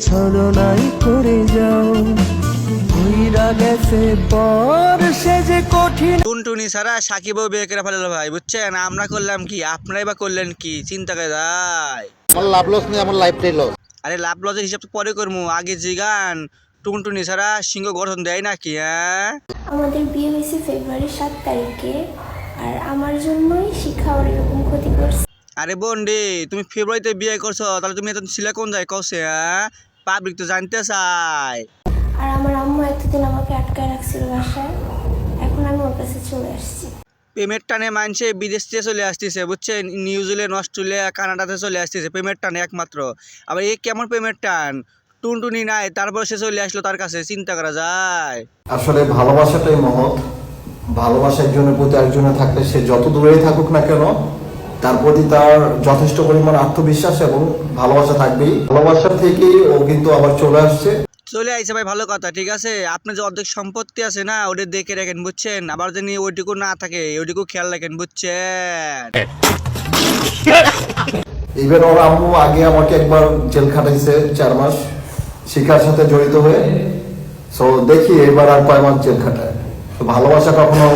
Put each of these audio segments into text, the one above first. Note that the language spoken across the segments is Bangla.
ছলনাই করে যাও। ভুইরা গেছে পর সে যে কঠিন টুনটুনি ছাড়া সাকিবও বিয়ে করে ফেলল ভাই বুঝছেন? আমরা করলাম কি? আপনারাই বা করলেন কি? চিন্তা করে যায় আমার লাভ লস নেই আমার লাইফটাই লস আরে লাভ লজের হিসাব তো পরে করব আগে জিগান টুনটুনি ছাড়া সিংহ গঠন দেয় নাকি হ্যাঁ? আমাদের বিয়ে হয়েছে ফেব্রুয়ারির সাত তারিখে আর আমার জন্যই শিখা ওর এরকম ক্ষতি করছে। আরে বোন রে তুমি ফেব্রুয়ারিতে বিয়ে করছ তাহলে তুমি এত ছিলে কোন যায় কছে হ্যাঁ? পাবলিক তো জানতে চায়। আর আমার আম্মু এতদিন আমাকে আটকায় রাখছিল বাসায় এখন আমি ওর কাছে চলে আসছি। পেমেন্ট টানে মানছে বিদেশ থেকে চলে আসতেছে বুঝছেন? নিউজিল্যান্ড অস্ট্রেলিয়া কানাডাতে চলে আসতেছে পেমেন্ট টানে একমাত্র। আবার এ কেমন পেমেন্ট টান? টুনটুনি নাই তারপর সে চলে আসলো তার কাছে চিন্তা করা যায়। আসলে ভালোবাসাটাই মহৎ। ভালোবাসা একজনের প্রতি একজনের থাকলে সে যত দূরেই থাকুক না কেন তার প্রতি তার যথেষ্ট পরিমাণ আত্মবিশ্বাস এবং ভালোবাসা থাকবেই। ভালোবাসা থেকেই ও কিন্তু আবার চলে আসছে। চলে আইছে ভাই ভালো কথা ঠিক আছে? আপনার যে অর্ধেক সম্পত্তি আছে না ওটা দেখে রাখেন বুঝছেন? আবার যদি ওইটুকু না থাকে ওইটুকু খেয়াল রাখেন বুঝছেন? ইভেন ওর আম্মু আগে আমাকে একবার জেল খাটাইছে চার মাস শিকার সাথে জড়িত হয়ে। সো দেখি এবার আর কয় মাস জেল খাটায়। ভালোবাসা কখনো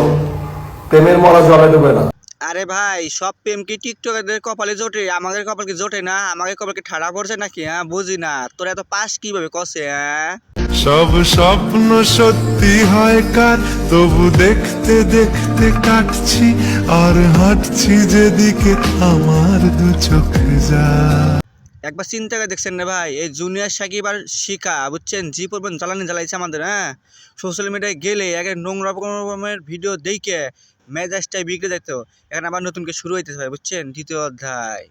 প্রেমের মরা জলে ডুবে না। আরে ভাই, সব প্রেম কি টিকটকারদের কপালে জোটে? আমাদের কপাল কি জোটে না? আমাদের কপাল কি ঠাড়া করছে নাকি হ্যাঁ? বুঝি না। তোর এত পাস কীভাবে কষে হ্যাঁ? সব স্বপ্ন সত্যি হয় কার? তবু দেখতে দেখতে কাটছি আর হাঁটছি যেদিকে আমার দু চোখ যায়। একবার চিন্তা করে দেখছেন না ভাই? এই জুনিয়র সাকিব আর শিখা বুঝছেন? জি পরিমাণ জ্বালানি জ্বালাইছে আমাদের হ্যাঁ? সোশ্যাল মিডিয়ায় গেলে আগে নোংরা রকমের ভিডিও দেখে মেজাজটাই বিগড়ে যেত। এখন আবার নতুন করে শুরু হইতেছে ভাই, বুঝছেন? দ্বিতীয় অধ্যায়।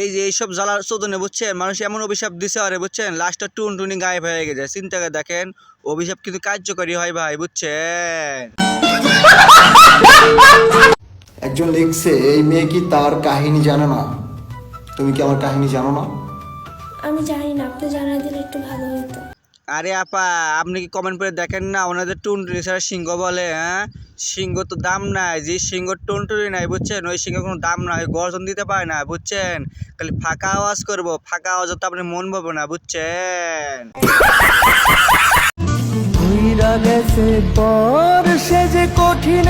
এই যে এইসব জ্বালার চোদনে, বুঝছেন? মানুষ এমন অভিশাপ দিছে, আরে, বুঝছেন? লাস্টটা টুন টুনি গায়েব হয়ে গেছে। চিন্তা করে দেখেন, অভিশাপ কিন্তু কার্যকরী হয় ভাই, বুঝছেন? একজন লিখছে, এই মেয়ে কি তার কাহিনী জানে না? তুমি কি আমার কাহিনী জানো না? আমি জানি না আপনি জানাই দিলে একটু ভালো হতো। আরে আপা আপনি কি কমেন্ট করে দেখেন না? ওনাদের টুনটুনি ছাড়া সিংহ বলে হ্যাঁ? সিংহ তো দাম নাই যে সিংহ টুনটুনি নাই বুঝছেন? ওই সিংহ কোনো দাম নাই গর্জন দিতে পারে না বুঝছেন? খালি ফাঁকা আওয়াজ করব ফাঁকা আওয়াজ তো আপনি মন পাবো না বুঝছেন? ভুইরা গেছে পর সে যে কঠিন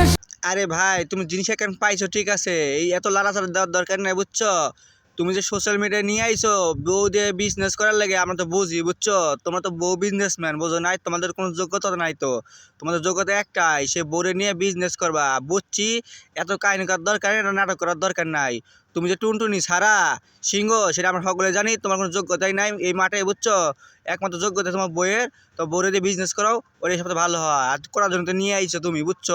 আরে ভাই তুমি জিনিস কেন পাইছো? ঠিক আছে এই এত লাড়াচাড়া দেওয়ার দরকার নাই বুঝছ? তুমি যে সোশ্যাল মিডিয়ায় নিয়ে আইছো, বউ দিয়ে বিজনেস করার লাগে, আমরা তো বুঝি, বুঝছ? তোমরা তো বউ বিজনেসম্যান বোঝো নাই? তোমাদের কোনো যোগ্যতা নাই তো। তোমাদের যোগ্যতা একটাই, সে বউরে নিয়ে বিজনেস করবা। বুঝছি? এত কাহিনী করার দরকার এটা নাটক করার দরকার নাই। তুমি যে টুনটুনি ছাড়া সিংহ, সেটা আমরা সকলে জানি, তোমার কোনো যোগ্যতাই নাই এই মাঠে, বুঝছ? একমাত্র যোগ্যতা তোমার বইয়ের তো বউরে দিয়ে বিজনেস করাও ওর সবথেকে ভালো হয়। আর করার জন্য তো নিয়ে আইছো তুমি, বুঝছ.